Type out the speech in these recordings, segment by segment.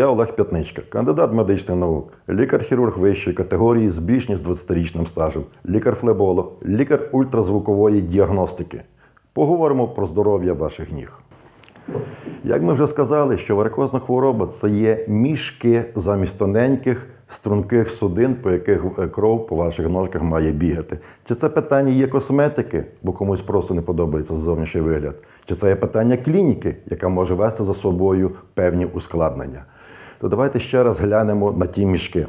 Я Олег П'ятничка, кандидат медичних наук, лікар-хірург вищої категорії з більш ніж 20-річним стажем, лікар-флеболог, лікар ультразвукової діагностики. Поговоримо про здоров'я ваших ніг. Як ми вже сказали, що варикозна хвороба це є мішки замість тоненьких струнких судин, по яких е, кров по ваших ножках має бігати. Чи це питання є косметики, бо комусь просто не подобається зовнішній вигляд, чи це є питання клініки, яка може вести за собою певні ускладнення. То давайте ще раз глянемо на ті мішки.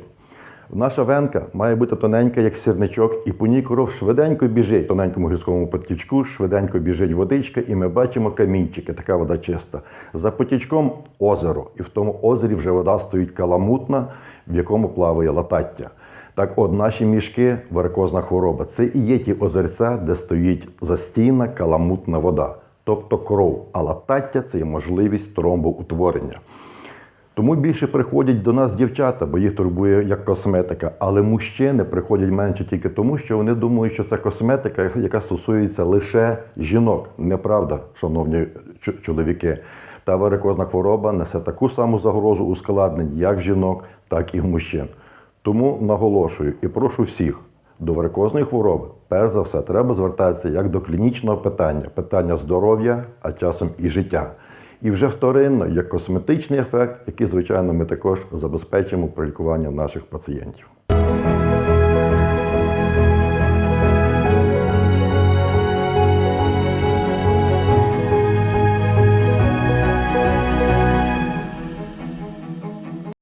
Наша венка має бути тоненька, як сірничок, і по ній кров швиденько біжить. В тоненькому гірському потічку швиденько біжить водичка, і ми бачимо камінчики, така вода чиста. За потічком озеро, і в тому озері вже вода стоїть каламутна, в якому плаває латаття. Так от наші мішки варикозна хвороба. Це і є ті озерця, де стоїть застійна каламутна вода, тобто кров. А латаття це є можливість тромбоутворення. Тому більше приходять до нас дівчата, бо їх турбує як косметика. Але мужчини приходять менше тільки тому, що вони думають, що це косметика, яка стосується лише жінок. Неправда, шановні чоловіки. Та варикозна хвороба несе таку саму загрозу ускладнень як в жінок, так і в мужчин. Тому наголошую і прошу всіх до варикозної хвороби, перш за все, треба звертатися як до клінічного питання, питання здоров'я, а часом і життя. І вже вторинно як косметичний ефект, який, звичайно, ми також забезпечимо при лікуванні наших пацієнтів.